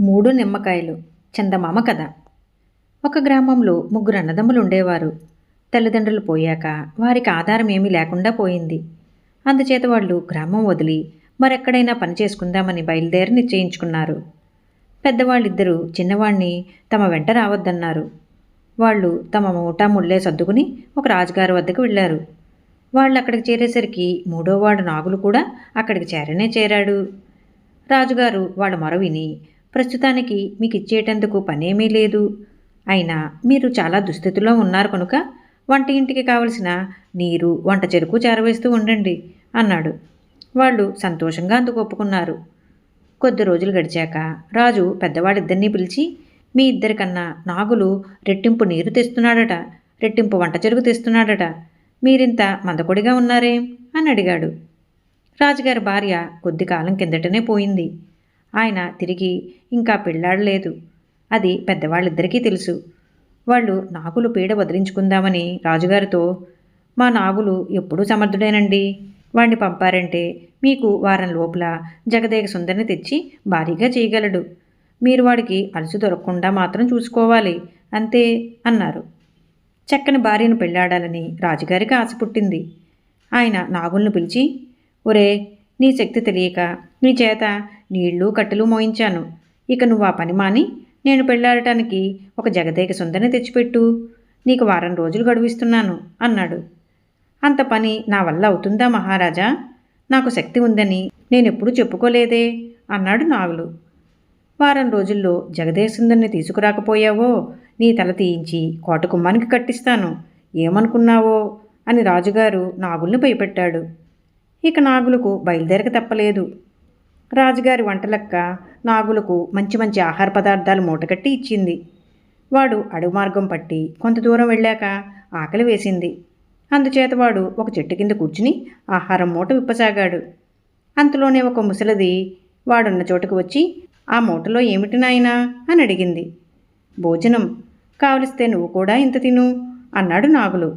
మూడు నిమ్మకాయలు చందమామ కథ. ఒక గ్రామంలో ముగ్గురు అన్నదమ్ములు ఉండేవారు తల్లిదండ్రులు పోయాక వారికి ఆధారం ఏమీ లేకుండా పోయింది. అందుచేత వాళ్ళు గ్రామం వదిలి మరెక్కడైనా పని చేసుకుందామని బయలుదేరి నిశ్చయించుకున్నారు. పెద్దవాళ్ళిద్దరూ చిన్నవాణ్ణి తమ వెంట రావద్దన్నారు. వాళ్ళు తమ మూటా ముళ్ళే సర్దుకుని ఒక రాజుగారి వద్దకు వెళ్ళారు. వాళ్ళు అక్కడికి చేరేసరికి మూడోవాడు నాగులు కూడా అక్కడికి చేరనే చేరాడు. రాజుగారు వాళ్ళ మొర విని ప్రస్తుతానికి మీకు ఇచ్చేటందుకు పనేమీ లేదు. అయినా మీరు చాలా దుస్థితిలో ఉన్నారు కనుక వంట ఇంటికి కావలసిన నీరు వంట చెరుకు చేరవేస్తూ ఉండండి అన్నాడు. వాళ్ళు సంతోషంగా అందుకు ఒప్పుకున్నారు. కొద్ది రోజులు గడిచాక రాజు పెద్దవాడిద్దరినీ పిలిచి మీ ఇద్దరికన్నా నాగులు రెట్టింపు నీరు తెస్తున్నాడట రెట్టింపు వంట చెరుకు తెస్తున్నాడట మీరింత మందకొడిగా ఉన్నారేం? అని అడిగాడు. రాజుగారి భార్య కొద్ది కాలం కిందటనే పోయింది. ఆయన తిరిగి ఇంకా పెళ్ళాడలేదు. అది పెద్దవాళ్ళిద్దరికీ తెలుసు. వాళ్ళు నాగులు పీడ వదిలించుకుందామని రాజుగారితో మా నాగులు ఎప్పుడూ సమర్థుడేనండి. వాణ్ణి పంపారంటే మీకు వారం లోపల జగదేక సుందరిని తెచ్చి భారీగా చేయగలడు. మీరు వాడికి అలసి దొరకకుండా మాత్రం చూసుకోవాలి అంతే అన్నారు. చక్కని భార్యను పెళ్ళాడాలని రాజుగారికి ఆశ పుట్టింది. ఆయన నాగుల్ని పిలిచి ఒరే నీ శక్తి తెలియక నీ చేత నీళ్ళు కట్టెలు మోయించాను. ఇక నువ్వు ఆ పని మాని నేను పెళ్ళాడటానికి ఒక జగదేక సుందరిని తెచ్చిపెట్టు. నీకు వారం రోజులు గడువిస్తున్నాను అన్నాడు. అంత పని నా వల్ల అవుతుందా మహారాజా? నాకు శక్తి ఉందని నేనెప్పుడు చెప్పుకోలేదే అన్నాడు నాగులు. వారం రోజుల్లో జగదేశుందరిని తీసుకురాకపోయావో నీ తల తీయించి కోటకుమ్మానికి కట్టిస్తాను ఏమనుకున్నావో అని రాజుగారు నాగుల్ని భయపెట్టాడు. ఇక నాగులకు బయలుదేరక తప్పలేదు. రాజుగారి వంటలక్క నాగులకు మంచి మంచి ఆహార పదార్థాలు మూటకట్టి ఇచ్చింది. వాడు అడుగు మార్గం పట్టి కొంత దూరం వెళ్ళాక ఆకలి వేసింది. అందుచేత వాడు ఒక చెట్టు కింద కూర్చుని ఆహారం మూట విప్పసాగాడు. అంతలోనే ఒక ముసలిది వాడున్న చోటుకు వచ్చి ఆ మూటలో ఏమిటి నాయనా? అని అడిగింది. భోజనం. కావలిస్తే నువ్వు కూడా ఇంత తిను అన్నాడు నాగులు.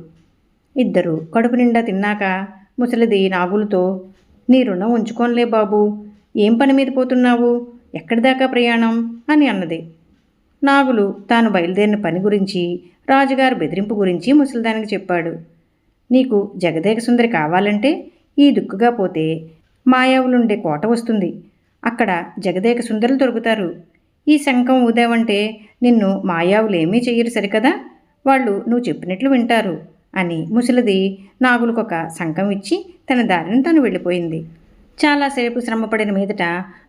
ఇద్దరు కడుపు నిండా తిన్నాక ముసలిది నాగులతో నీ రుణం ఉంచుకోనులే బాబు. ఏం పని మీద పోతున్నావు? ఎక్కడి దాకా ప్రయాణం? అని అన్నది. నాగులు తాను బయలుదేరిన పని గురించి రాజుగారు బెదిరింపు గురించి ముసలిదానికి చెప్పాడు. నీకు జగదేక సుందరి కావాలంటే ఈ దుక్కుగా పోతే మాయావులుండే కోట వస్తుంది. అక్కడ జగదేక సుందరులు దొరుకుతారు. ఈ శంఖం ఊదావంటే నిన్ను మాయావులేమీ చెయ్యరు సరికదా? వాళ్ళు నువ్వు చెప్పినట్లు వింటారు అని ముసలిది నాగులకొక శంఖం ఇచ్చి తన దారిని తను వెళ్ళిపోయింది. చాలాసేపు శ్రమపడిన మీదట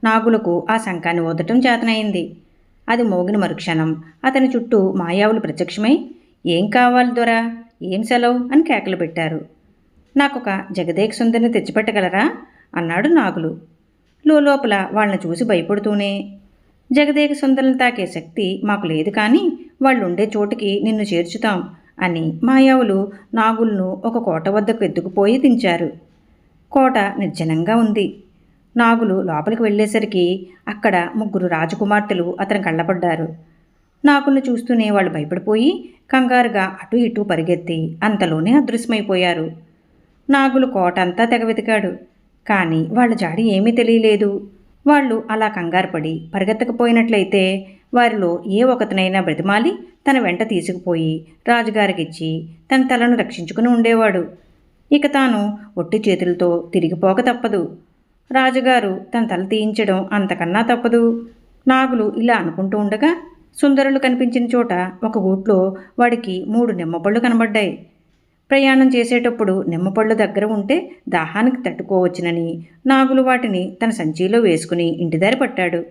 నాగులకు ఆ శంఖాన్ని ఊదటం చేతనైంది. అది మోగిన మరుక్షణం. అతని చుట్టూ మాయావులు ప్రత్యక్షమై ఏం కావాలి దొరా? ఏం సెలవు? అని కేకలు పెట్టారు. నాకొక జగదేక్ సుందరిని తెచ్చిపెట్టగలరా? అన్నాడు నాగులు. లోపల వాళ్ళని చూసి భయపడుతూనే జగదేక సుందరిని తాకే శక్తి మాకు లేదు కానీ వాళ్ళు ఉండే చోటుకి నిన్ను చేర్చుతాం అని మాయావులు నాగులను ఒక కోట వద్దకు ఎత్తుకుపోయి దించారు. కోట నిర్జనంగా ఉంది. నాగులు లోపలికి వెళ్ళేసరికి అక్కడ ముగ్గురు రాజకుమార్తెలు అతను కళ్ళపడ్డారు. నాగుల్ని చూస్తూనే వాళ్ళు భయపడిపోయి కంగారుగా అటు ఇటు పరిగెత్తి అంతలోనే అదృశ్యమైపోయారు. నాగులు కోట అంతా తెగ వెతికాడు. కానీ వాళ్ళ జాడి ఏమీ తెలియలేదు. వాళ్ళు అలా కంగారు పడి పరిగెత్తకపోయినట్లయితే వారిలో ఏ ఒకతనైనా బ్రతిమాలి తన వెంట తీసుకుపోయి రాజుగారికిచ్చి తన తలను రక్షించుకుని ఉండేవాడు. ఇక తాను ఒట్టి చేతులతో తిరిగిపోక తప్పదు. రాజుగారు తన తల తీయించడం అంతకన్నా తప్పదు. నాగులు ఇలా అనుకుంటూ ఉండగా సుందరులు కనిపించిన చోట ఒక గూట్లో వాడికి మూడు నిమ్మపళ్ళు కనబడ్డాయి. ప్రయాణం చేసేటప్పుడు నిమ్మపళ్ళు దగ్గర ఉంటే దాహానికి తట్టుకోవచ్చునని నాగులు వాటిని తన సంచిలో వేసుకుని ఇంటిదారి పట్టాడు.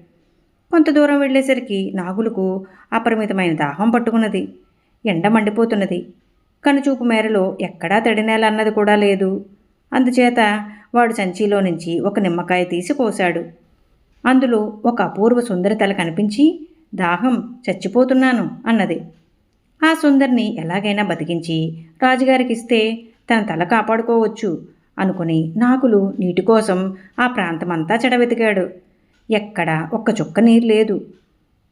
కొంత దూరం వెళ్ళేసరికి నాగులకు అపరిమితమైన దాహం పట్టుకున్నది. ఎండ మండిపోతున్నది. కనుచూపు మేరలో ఎక్కడా తడినేల అన్నది కూడా లేదు. అందుచేత వాడు సంచిలో నుంచి ఒక నిమ్మకాయ తీసి కోశాడు అందులో ఒక అపూర్వ సుందరి తల కనిపించి దాహం చచ్చిపోతున్నాను అన్నది. ఆ సుందరిని ఎలాగైనా బతికించి రాజుగారికి ఇస్తే తన తల కాపాడుకోవచ్చు అనుకుని నాకులు నీటి కోసం ఆ ప్రాంతమంతా చెడవెతికాడు. ఎక్కడ ఒక్క చుక్క నీరు లేదు.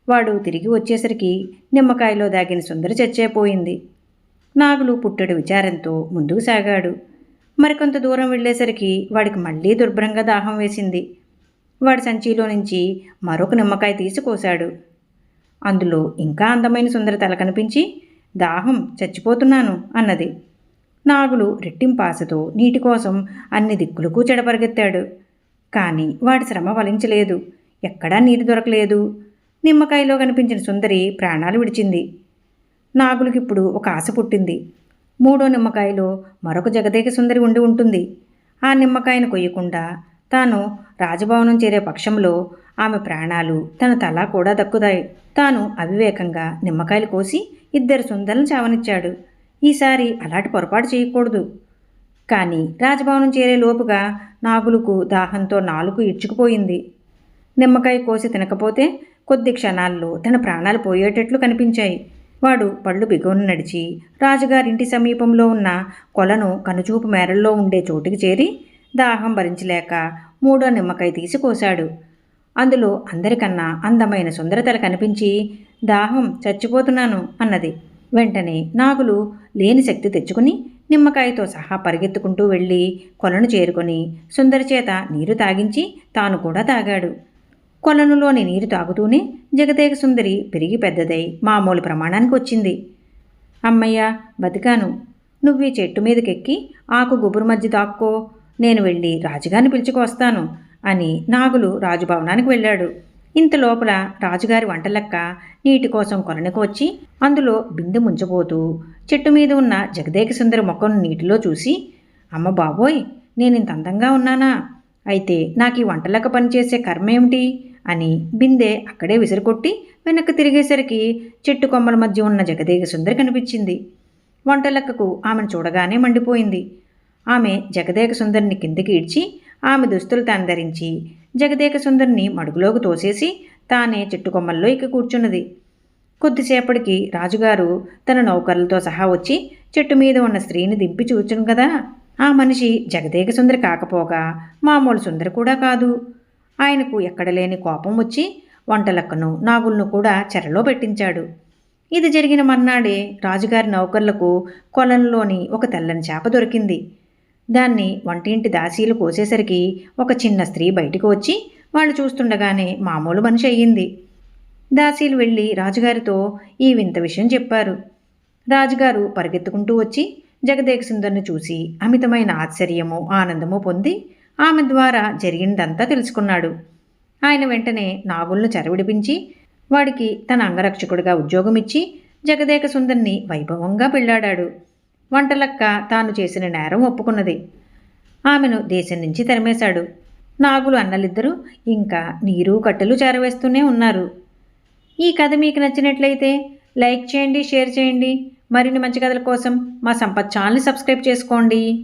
వాడు తిరిగి వచ్చేసరికి నిమ్మకాయలో దాగిన సుందరి చచ్చేపోయింది. నాగులు పుట్టడు విచారంతో ముందుకు సాగాడు. మరికొంత దూరం వెళ్ళేసరికి వాడికి మళ్ళీ దుర్భరంగా దాహం వేసింది. వాడి సంచిలో నుంచి మరొక నిమ్మకాయ తీసుకోశాడు అందులో ఇంకా అందమైన సుందర తల కనిపించి దాహం చచ్చిపోతున్నాను అన్నది. నాగులు రెట్టింపాసతో నీటి కోసం అన్ని దిక్కులకు చెడపరిగెత్తాడు. కానీ వాడి శ్రమ ఫలించలేదు. ఎక్కడా నీరు దొరకలేదు. నిమ్మకాయలో కనిపించిన సుందరి ప్రాణాలు విడిచింది. నాగులకిప్పుడు ఒక ఆశ పుట్టింది. మూడో నిమ్మకాయలో మరొక జగదేక సుందరి ఉండి ఉంటుంది. ఆ నిమ్మకాయను కొయ్యకుండా తాను రాజభవనం చేరే పక్షంలో ఆమె ప్రాణాలు తన తల కూడా దక్కుతాయి. తాను అవివేకంగా నిమ్మకాయలు కోసి ఇద్దరు సుందరులను చావనిచ్చాడు. ఈసారి అలాంటి పొరపాటు చేయకూడదు. కానీ రాజభవనం చేరే లోపుగా నాగులకు దాహంతో నాలుగు ఇడ్చుకుపోయింది. నిమ్మకాయ కోసి తినకపోతే కొద్ది క్షణాల్లో తన ప్రాణాలు పోయేటట్లు కనిపించాయి. వాడు పళ్ళు బిగువను నడిచి రాజుగారింటి సమీపంలో ఉన్న కొలను కనుచూపు మేరల్లో ఉండే చోటుకి చేరి దాహం భరించలేక మూడో నిమ్మకాయ తీసి కోశాడు. అందులో అందరికన్నా అందమైన సుందరతల కనిపించి దాహం చచ్చిపోతున్నాను అన్నది. వెంటనే నాగులు లేని శక్తి తెచ్చుకుని నిమ్మకాయతో సహా పరిగెత్తుకుంటూ వెళ్ళి కొలను చేరుకొని సుందరి చేత నీరు తాగించి తాను కూడా తాగాడు. కొలనులోని నీరు తాగుతూనే జగదేక సుందరి పెరిగి పెద్దదై మామూలు ప్రమాణానికి వచ్చింది. అమ్మయ్య బతికాను. నువ్వు ఈ చెట్టు మీదకెక్కి ఆకు గుబురు మధ్య తాక్కో నేను వెళ్ళి రాజుగారిని పిలుచుకొస్తాను అని నాగులు రాజుభవనానికి వెళ్ళాడు. ఇంత లోపల రాజుగారి వంటలక్క నీటి కోసం కొలనికి వచ్చి అందులో బిందె ముంచబోతూ చెట్టు మీద ఉన్న జగదేక సుందరి మొక్కను నీటిలో చూసి అమ్మ బాబోయ్ నేను ఇంత అందంగా ఉన్నానా? అయితే నాకు ఈ వంటలక్క పనిచేసే కర్మేమిటి అని బిందె అక్కడే విసిరికొట్టి వెనక్కి తిరిగేసరికి చెట్టు కొమ్మల మధ్య ఉన్న జగదేక సుందరి కనిపించింది. వంటలక్కకు ఆమెను చూడగానే మండిపోయింది. ఆమె జగదేక సుందరిని కిందికి ఇడ్చి ఆమె దుస్తులు తాను ధరించి జగదేక సుందరిని మడుగులోకి తోసేసి తానే చెట్టు కొమ్మల్లో ఎక్కి కూర్చున్నది. కొద్దిసేపటికి రాజుగారు తన నౌకర్లతో సహా వచ్చి చెట్టు మీద ఉన్న స్త్రీని దింపి చూచును కదా. ఆ మనిషి జగదేక సుందరి కాకపోగా మామూలు సుందరి కూడా కాదు. ఆయనకు ఎక్కడలేని కోపం వచ్చి వంటలక్కను నాగులను కూడా చెరలో పెట్టించాడు. ఇది జరిగిన మర్నాడే రాజుగారి నౌకర్లకు కొలంలోని ఒక తెల్లని చేప దొరికింది. దాన్ని వంటింటి దాసీలు కోసేసరికి ఒక చిన్న స్త్రీ బయటకు వచ్చి వాళ్ళు చూస్తుండగానే మామూలు మనిషి అయ్యింది. దాసీలు వెళ్ళి రాజుగారితో ఈ వింత విషయం చెప్పారు. రాజుగారు పరిగెత్తుకుంటూ వచ్చి జగదేక సుందర్ని చూసి అమితమైన ఆశ్చర్యము ఆనందము పొంది ఆమె ద్వారా జరిగిందంతా తెలుసుకున్నాడు. ఆయన వెంటనే నాగుల్ను చెరవిడిపించి వాడికి తన అంగరక్షకుడిగా ఉద్యోగం ఇచ్చి జగదేక సుందర్ని వైభవంగా పెళ్ళాడాడు వంటలక్క తాను చేసిన నేరం ఒప్పుకున్నది. ఆమెను దేశం నుంచి తరిమేశాడు. నాగులు అన్నలిద్దరూ ఇంకా నీరు కట్టెలు చేరవేస్తూనే ఉన్నారు. ఈ కథ మీకు నచ్చినట్లయితే లైక్ చేయండి షేర్ చేయండి. మరిన్ని మంచి కథల కోసం మా సంపత్ ఛానల్ని సబ్స్క్రైబ్ చేసుకోండి.